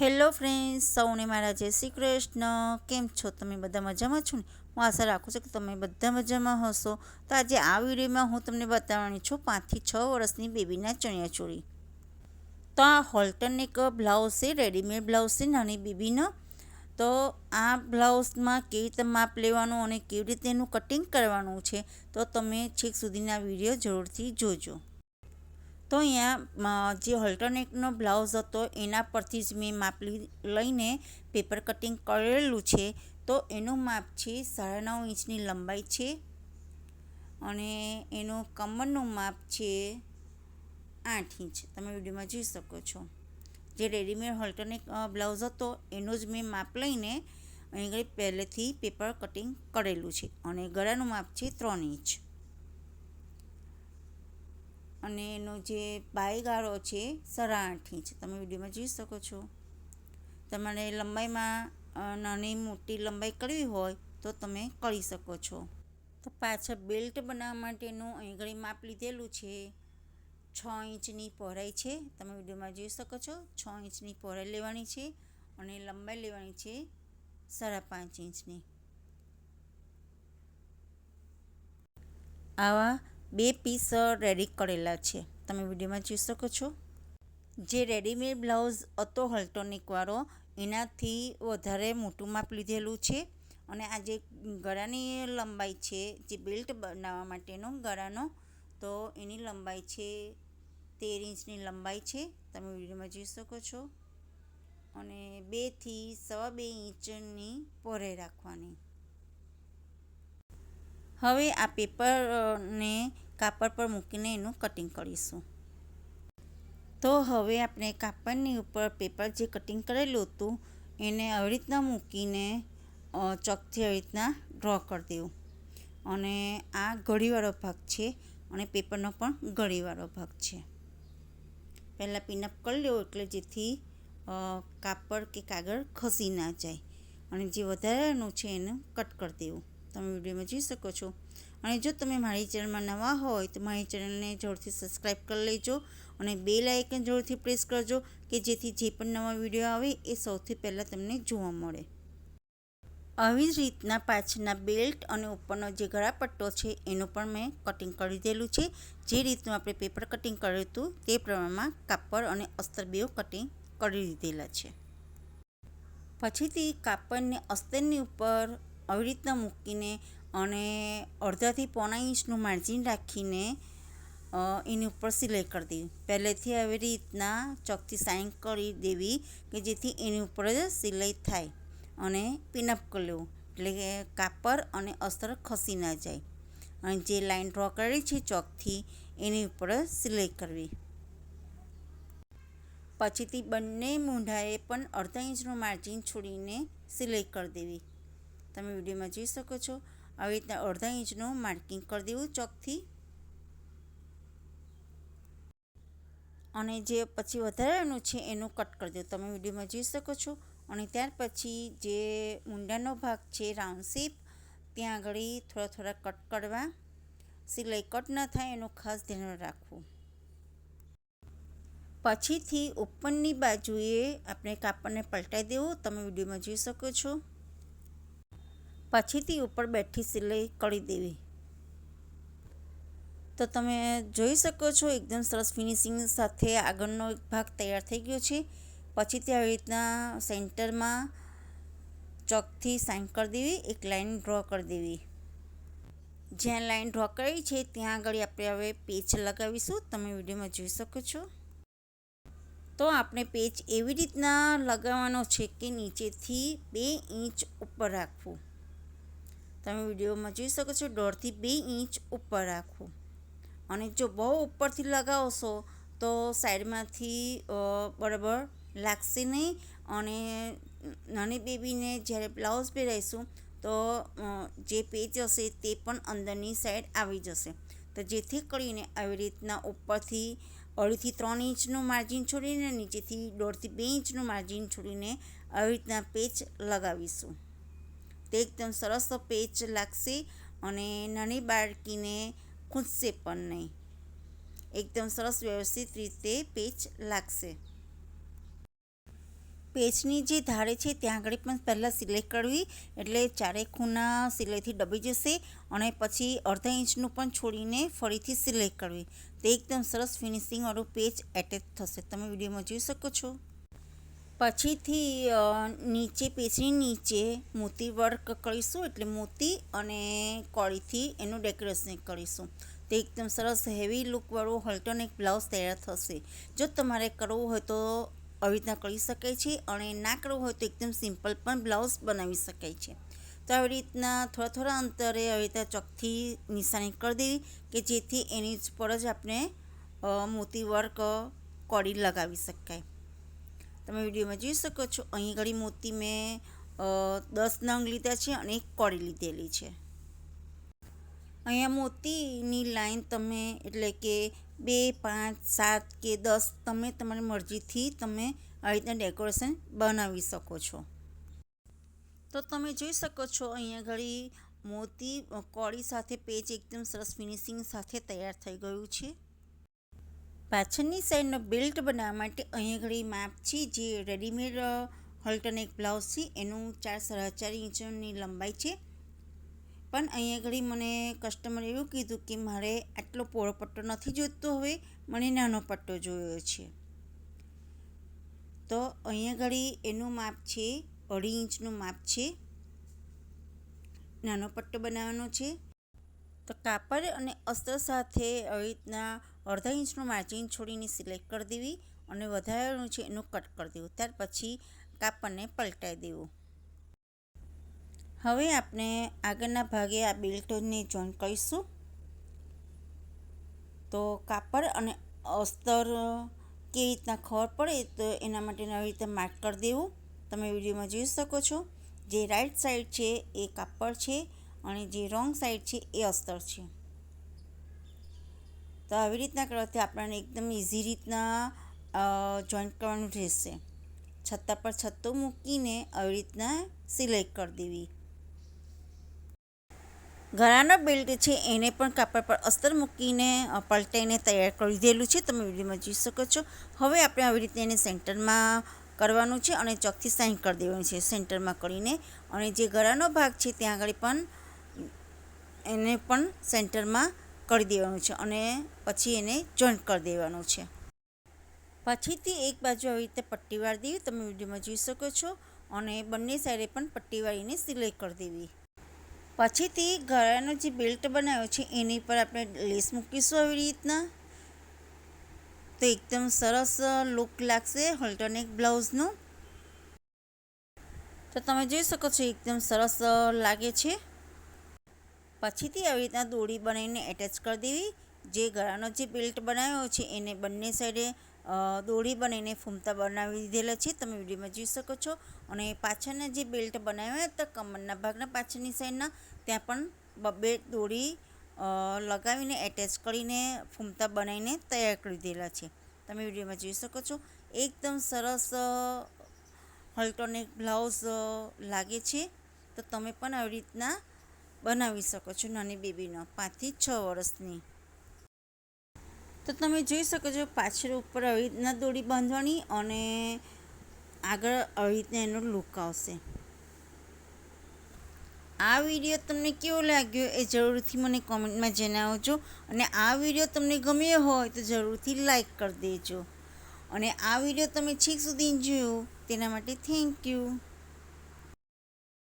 Hello friends, સૌને મારા જય શ્રી કૃષ્ણ. કેમ છો તમે? બધા મજામાં છો ને? હું આશા રાખું છું કે તમે બધા મજામાં હશો. તો આજે આ વિડીયોમાં હું તમને બતાવવાની છું પાંચથી છ વર્ષની બેબીના ચણિયાચોળી. તો આ હોલ્ટન એક બ્લાઉઝ છે, રેડીમેડ બ્લાઉઝ છે, નાની બેબીનો. તો આ બ્લાઉઝમાં કેવી રીતે માપ લેવાનું અને કેવી રીતે એનું કટિંગ કરવાનું છે, તો તમે છેક સુધીના વીડિયો જરૂરથી જોજો. તો અહીંયા જે હોલ્ટરનેકનો બ્લાઉઝ હતો, એના પરથી જ મેં માપ લઈને પેપર કટિંગ કરેલું છે. તો એનું માપ છે સાડા નવ ઇંચની લંબાઈ છે. અને એનું કમરનું માપ છે આઠ ઇંચ. તમે વિડીયોમાં જોઈ શકો છો. જે રેડીમેડ હોલ્ટરનેક બ્લાઉઝ હતો, એનું જ મેં માપ લઈને અહીં પહેલેથી પેપર કટિંગ કરેલું છે. અને ગળાનું માપ છે ત્રણ ઇંચ. અને એનો જે બાયગાળો છે સાડા આઠ ઇંચ તમે વિડીયોમાં જોઈ શકો છો. તમારે લંબાઈમાં નાની મોટી લંબાઈ કરવી હોય તો તમે કરી શકો છો. તો પાછળ બેલ્ટ બનાવવા માટેનું અહીં માપ લીધેલું છે. છ ઇંચની પહોળાઈ છે. તમે વિડીયોમાં જોઈ શકો છો. છ ઇંચની પહોળાઈ લેવાની છે અને લંબાઈ લેવાની છે સાડા પાંચ ઇંચની. આવા બે પીસ રેડી કરેલા છે. તમે વિડીયોમાં જોઈ શકો છો. જે રેડીમેડ બ્લાઉઝ હતો હલ્ટોનિકવાળો એનાથી વધારે મોટું માપ લીધેલું છે. અને આ જે ગળાની લંબાઈ છે, જે બેલ્ટ બનાવવા માટેનો ગળાનો, તો એની લંબાઈ છે તેર ઇંચની લંબાઈ છે. તમે વિડીયોમાં જોઈ શકો છો. અને બેથી સવા બે ઇંચની પહોળાઈ રાખવાની. હવે આ પેપરને કાપડ પર મૂકીને એનું કટિંગ કરીશું. તો હવે આપણે કાપડની ઉપર પેપર જે કટિંગ કરેલું હતું, એને આવી રીતના મૂકીને ચોકથી આવી રીતના ડ્રો કરી દેવું. અને આ ઘડીવાળો ભાગ છે અને પેપરનો પણ ઘડીવાળો ભાગ છે. પહેલાં પિનઅપ કરી લેવો એટલે જેથી કાપડ કે કાગળ ખસી ના જાય અને જે વધારાનું છે એને કટ કરી દેવું. તમે વિડીયોમાં જોઈ શકો છો. અને જો તમે મારી ચેનલમાં નવા હોય તો મારી ચેનલને જોરથી સબસ્ક્રાઈબ કરી લેજો અને બે લાઇકન જોરથી પ્રેસ કરજો કે જેથી જે પણ નવા વીડિયો આવે એ સૌથી પહેલાં તમને જોવા મળે. આવી જ રીતના પાછળના બેલ્ટ અને ઉપરનો જે ગળાપટ્ટો છે એનું પણ મેં કટિંગ કરી દીધેલું છે. જે રીતનું આપણે પેપર કટિંગ કર્યું હતું તે પ્રમાણમાં કાપડ અને અસ્તર બેવ કટિંગ કરી દીધેલા છે. પછીથી કાપડને અસ્તરની ઉપર આવી રીતના મૂકીને અને અડધાથી પોણા ઇંચનું માર્જિન રાખીને એની ઉપર સિલાઈ કરી દેવી. પહેલેથી આવી રીતના ચોકથી સાઈન કરી દેવી કે જેથી એની ઉપર જ સિલાઈ થાય અને પિનઅપ કરી લેવું. એટલે કે કાપડ અને અસ્તર ખસી ના જાય. અને જે લાઈન ડ્રો કરી છે ચોકથી, એની ઉપર સિલાઈ કરવી. પછીથી બંને મૂંઢાએ પણ અડધા ઇંચનું માર્જિન છોડીને સિલાઈ કરી દેવી. તમે વિડીયોમાં જોઈ શકો છો. આવી રીતના અડધા ઇંચનું માર્કિંગ કરી દેવું ચોકથી. અને જે પછી વધારાનું છે એનું કટ કરી દેવું. તમે વિડીયોમાં જોઈ શકો છો. અને ત્યાર પછી જે ઊંડાનો ભાગ છે, રાઉન્ડ શેપ, ત્યાં આગળ થોડા થોડા કટ કરવા. સિલાઈ કટ ન થાય એનું ખાસ ધ્યાન રાખવું. પછીથી ઉપરની બાજુએ આપણે કાપડને પલટાઈ દેવું. તમે વિડીયોમાં જોઈ શકો છો. પછીથી ઉપર બેઠી સિલાઈ કરી દેવી. તો તમે જોઈ શકો છો, એકદમ સરસ ફિનિશિંગ સાથે આગળનો એક ભાગ તૈયાર થઈ ગયો છે. પછીથી આવી રીતના સેન્ટરમાં ચોકથી સાઇન કરી દેવી, એક લાઇન ડ્રો કરી દેવી. જ્યાં લાઇન ડ્રો કરી છે, ત્યાં આગળ આપણે હવે પેચ લગાવીશું. તમે વિડીયોમાં જોઈ શકો છો. તો આપણે પેચ એવી રીતના લગાવવાનો છે કે નીચેથી બે ઇંચ ઉપર રાખવું. તમે વિડીયોમાં જોઈ શકો છો, દોઢથી બે ઇંચ ઉપર રાખો અને જો બહુ ઉપરથી લગાવશો તો સાઈડમાંથી બરાબર લાગશે નહીં. અને નાની બેબીને જ્યારે બ્લાઉઝ પહેરાઈશું તો જે પેચ હશે તે પણ અંદરની સાઈડ આવી જશે. તો જેથી કરીને આવી રીતના ઉપરથી અઢીથી ત્રણ ઇંચનું માર્જિન છોડીને નીચેથી દોઢથી બે ઇંચનું માર્જિન છોડીને આવી રીતના પેચ લગાવીશું. તે એકદમ સરસ પેચ લાગશે અને નાની બાળકીને ખૂંચશે પણ નહીં. એકદમ સરસ વ્યવસ્થિત રીતે પેચ લાગશે. પેચની જે ધારે છે ત્યાં આગળ પણ પહેલાં સિલાઈ કરવી, એટલે ચારે ખૂણા સિલાઈથી ડબી જશે અને પછી અડધા ઇંચનું પણ છોડીને ફરીથી સિલાઈ કરવી. તે એકદમ સરસ ફિનિશિંગવાળું પેચ એટેચ થશે. તમે વિડીયોમાં જોઈ શકો છો. પછીથી નીચે પેચની નીચે મોતી વર્ક કરીશું, એટલે મોતી અને કોળીથી એનું ડેકોરેશન કરીશું. તે એકદમ સરસ હેવી લુકવાળું હલ્ટન એક બ્લાઉઝ તૈયાર થશે. જો તમારે કરવું હોય તો આવી રીતના કરી શકાય છે અને ના કરવું હોય તો એકદમ સિમ્પલ પણ બ્લાઉઝ બનાવી શકાય છે. તો આવી રીતના થોડા થોડા અંતરે આવી રીતના ચોકથી નિશાની કરી દેવી કે જેથી એની જ પર જ આપણે મોતી વર્ક કોડી લગાવી શકાય. તમે વિડીયોમાં જોઈ શકો છો. અહીં ઘડી મોતી મેં દસ નંગ લીધા છે અને એક કોળી લીધેલી છે. અહીંયા મોતીની લાઈન તમે, એટલે કે બે, પાંચ, સાત કે દસ તમે તમારી મરજીથી તમે આવી રીતના ડેકોરેશન બનાવી શકો છો. તો તમે જોઈ શકો છો અહીંયા ઘડી મોતી કોળી સાથે પેચ એકદમ સરસ ફિનિશિંગ સાથે તૈયાર થઈ ગયું છે. પાછળની સાઈડનો બેલ્ટ બનાવવા માટે અહીંયા ઘડી માપ છે, જે રેડીમેડ હલ્ટન એક બ્લાઉઝ છે. એનું ચાર સાડા ચાર ઇંચની લંબાઈ છે. પણ અહીંયા ઘડી મને કસ્ટમરે એવું કીધું કે મારે આટલો પહોળો પટ્ટો નથી જોઈતો હવે, મને નાનો પટ્ટો જોયો છે. તો અહીંયા ઘડી એનું માપ છે, અઢી ઇંચનું માપ છે. નાનો પટ્ટો બનાવવાનો છે. તો કાપડ અને અસ્ત્ર સાથે આવી રીતના અડધા ઇંચનું માર્જિન છોડીને સિલેક્ટ કરી દેવી અને વધારેનું છે એનું કટ કરી દેવું. ત્યાર પછી કાપડને પલટાઈ દેવું. હવે આપણે આગળના ભાગે આ બેલ્ટને જોઈન કરીશું. તો કાપડ અને અસ્તર કેવી રીતના ખબર પડે તો એના માટે આવી રીતે માર્ક કરી દેવું. તમે વિડીયોમાં જોઈ શકો છો. જે રાઈટ સાઈડ છે એ કાપડ છે અને જે રોંગ સાઈડ છે એ અસ્તર છે. તો આવી રીતના કરવાથી આપણને એકદમ ઇઝી રીતના જોઈન્ટ કરવાનું રહેશે. છત્તા પર છત્તો મૂકીને આવી રીતના સિલાઈ કરી દેવી. ગળાનો બેલ્ટ છે, એને પણ કાપડ પર અસ્તર મૂકીને પલટાઈને તૈયાર કરી દીધેલું છે. તમે વિડીયોમાં જોઈ શકો છો. હવે આપણે આવી રીતે એને સેન્ટરમાં કરવાનું છે અને ચોકથી સાઈન કરી દેવાનું છે, સેન્ટરમાં કરીને. અને જે ગળાનો ભાગ છે, ત્યાં આગળ પણ એને પણ સેન્ટરમાં કરી દેવાનું છે અને પછી એને જોઈન્ટ કરી દેવાનું છે. પછીથી એક બાજુ આવી રીતે પટ્ટી વાળી દેવી, તમે વિડીયોમાં જોઈ શકો છો. અને બંને સાઈડે પણ પટ્ટી વાળીને સિલાઈ કરી દેવી. પછીથી ગળાનો જે બેલ્ટ બનાવ્યો છે, એની પર આપણે લેસ મૂકીશું આવી રીતના. તો એકદમ સરસ લુક લાગશે હોલ્ટરનેક બ્લાઉઝનું. તો તમે જોઈ શકો છો, એકદમ સરસ લાગે છે. પછીથી આવી રીતના દોરી બનાવીને એટેચ કરી દેવી. જે ગળાનો જે બેલ્ટ બનાવ્યો છે, એને બંને સાઈડે દોરી બનાવીને ફૂમતા બનાવી દીધેલા છે. તમે વિડીયોમાં જોઈ શકો છો. અને પાછળના જે બેલ્ટ બનાવ્યા હતા કમરના ભાગના પાછળની સાઈડના ત્યાં પણ બબ્બે દોરી લગાવીને એટેચ કરીને ફૂમતા બનાવીને તૈયાર કરી દીધેલા છે. તમે વિડીયોમાં જોઈ શકો છો. એકદમ સરસ હલ્ટોનિક બ્લાઉઝ લાગે છે. તો તમે પણ આવી રીતના બનાવી શકો છો નાની બેબીનો પાંચથી છ વર્ષની તો તમે જોઈ શકો છો પાછળ ઉપર આવી રીતના દોરી બાંધવાની અને આગળ આવી રીતના એનો લુક આવશે આ વિડીયો તમને કેવો લાગ્યો એ જરૂરથી મને કોમેન્ટમાં જણાવજો અને આ વિડીયો તમને ગમ્યો હોય તો જરૂરથી લાઈક કરી દેજો અને આ વિડીયો તમે છેક સુધી જોયો તેના માટે થેન્ક યુ